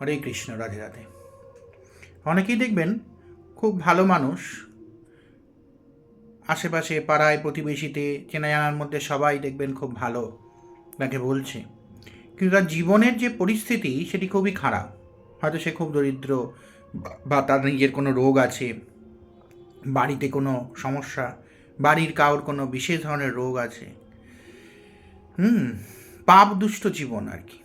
হরে কৃষ্ণ, রাধে রাধে। অনেকেই দেখবেন খুব ভালো মানুষ, আশেপাশে পাড়ায়, প্রতিবেশীতে চেনা জানার মধ্যে সবাই দেখবেন খুব ভালো তাকে বলছে। কিন্তু তার জীবনের যে পরিস্থিতি, সেটি খুবই খারাপ। হয়তো সে খুব দরিদ্র বা- তার নিজের কোনো রোগ আছে, বাড়িতে কোনো সমস্যা, বাড়ির কারোর কোনো বিশেষ ধরনের রোগ আছে। হুম পাপ দুষ্ট জীবন আর কি।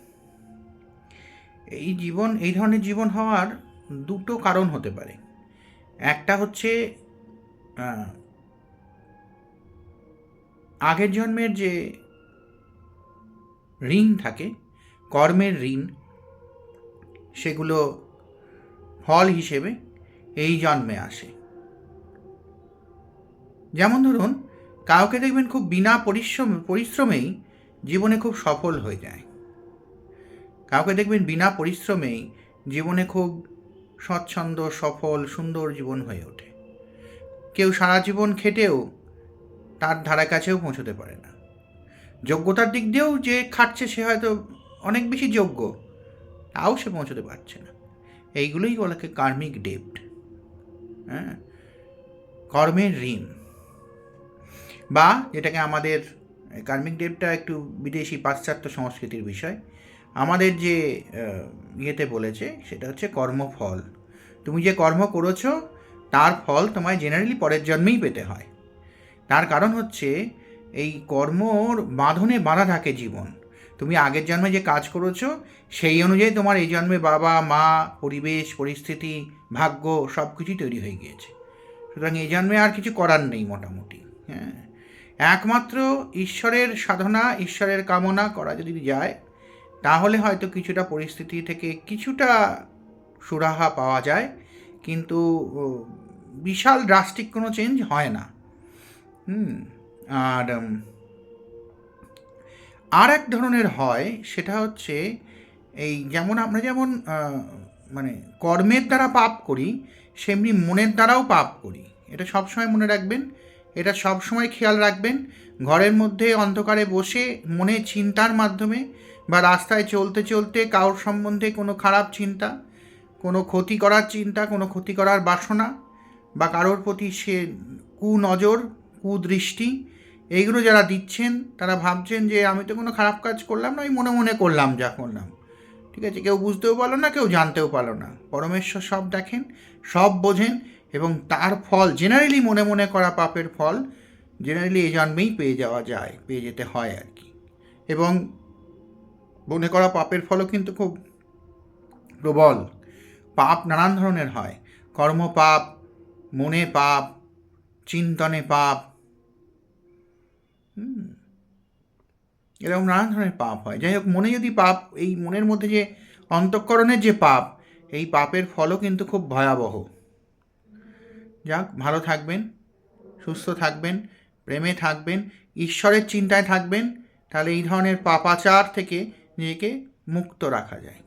এই জীবন, এই ধরনের জীবন হওয়ার দুটো কারণ হতে পারে। একটা হচ্ছে আগের জন্মের যে ঋণ থাকে, কর্মের ঋণ, সেগুলো ফল হিসেবে এই জন্মে আসে। যেমন ধরুন, কাউকে দেখবেন খুব বিনা পরিশ্রম, পরিশ্রমেই জীবনে খুব সফল হয়ে যায়। কাউকে দেখবেন বিনা পরিশ্রমেই জীবনে খুব স্বচ্ছন্দ, সফল, সুন্দর জীবন হয়ে ওঠে। কেউ সারা জীবন খেটেও তার ধারা কাছেও পৌঁছতে পারে না। যোগ্যতার দিক দিয়েও যে খাটছে সে হয়তো অনেক বেশি যোগ্য, তাও সে পৌঁছতে পারছে না। এইগুলোই বলাকে কার্মিক ডেপ্ট। হ্যাঁ? কর্মের ঋণ। বা যেটাকে আমাদের কার্মিক ডেপটা একটু বিদেশি পাশ্চাত্য সংস্কৃতির বিষয়। আমাদের যে ইয়েতে বলেছে, সেটা হচ্ছে কর্মফল। তুমি যে কর্ম করেছ, তার ফল তোমায় জেনারেলি পরের জন্মেই পেতে হয়। তার কারণ হচ্ছে, এই কর্মর বাঁধনে বাঁধা থাকে জীবন। তুমি আগের জন্মে যে কাজ করেছ, সেই অনুযায়ী তোমার এই জন্মে বাবা, মা, পরিবেশ, পরিস্থিতি, ভাগ্য সব কিছুই তৈরি হয়ে গিয়েছে। সুতরাং এই জন্মে আর কিছু করার নেই মোটামুটি হ্যাঁ। একমাত্র ঈশ্বরের সাধনা, ঈশ্বরের কামনা করা যদি যায় তাহলে হয়তো কিছুটা পরিস্থিতি থেকে কিছুটা সুরাহা পাওয়া যায়, কিন্তু বিশাল ড্রাস্টিক কোনো চেঞ্জ হয় না। হুম, আর আর এক ধরনের হয়, সেটা হচ্ছে এই যেমন আমরা যেমন মানে কর্মের দ্বারা পাপ করি, সেমনি মনের দ্বারাও পাপ করি। এটা সবসময় মনে রাখবেন, এটা সবসময় খেয়াল রাখবেন। ঘরের মধ্যে অন্ধকারে বসে মনে চিন্তার মাধ্যমে বা রাস্তায় চলতে চলতে কারোর সম্বন্ধে কোনো খারাপ চিন্তা, কোনো ক্ষতি করার চিন্তা, কোনো ক্ষতি করার বাসনা বা কারোর প্রতি সে কুনজর, কুদৃষ্টি, এইগুলো যারা দিচ্ছেন, তারা ভাবছেন যে আমি তো কোনো খারাপ কাজ করলাম না, আমি মনে মনে করলাম যা করলাম। ঠিক আছে, কেউ বুঝতেও পারল না, কেউ জানতেও পারল না। পরমেশ্বর সব দেখেন, সব বোঝেন এবং তার ফল জেনারেলি মনে মনে করা পাপের ফল জেনারেলি এই জন্মেই পেয়ে যাওয়া যায়, পেয়ে যেতে হয় আর কি। এবং মনে করা পাপের ফলও কিন্তু খুব প্রবল। পাপ নানান ধরনের হয়। কর্মপাপ, মনে পাপ, চিন্তনে পাপ। এরকম নানান ধরনের পাপ হয়। যাই হোক, মনে যদি পাপ, এই মনের মধ্যে যে অন্তঃকরণের যে পাপ, এই পাপের ফলও কিন্তু খুব ভয়াবহ। যাক, ভালো থাকবেন, সুস্থ থাকবেন, প্রেমে থাকবেন, ঈশ্বরের চিন্তায় থাকবেন, তাহলে এই ধরনের পাপাচার থেকে নিজেকে মুক্ত রাখা যায়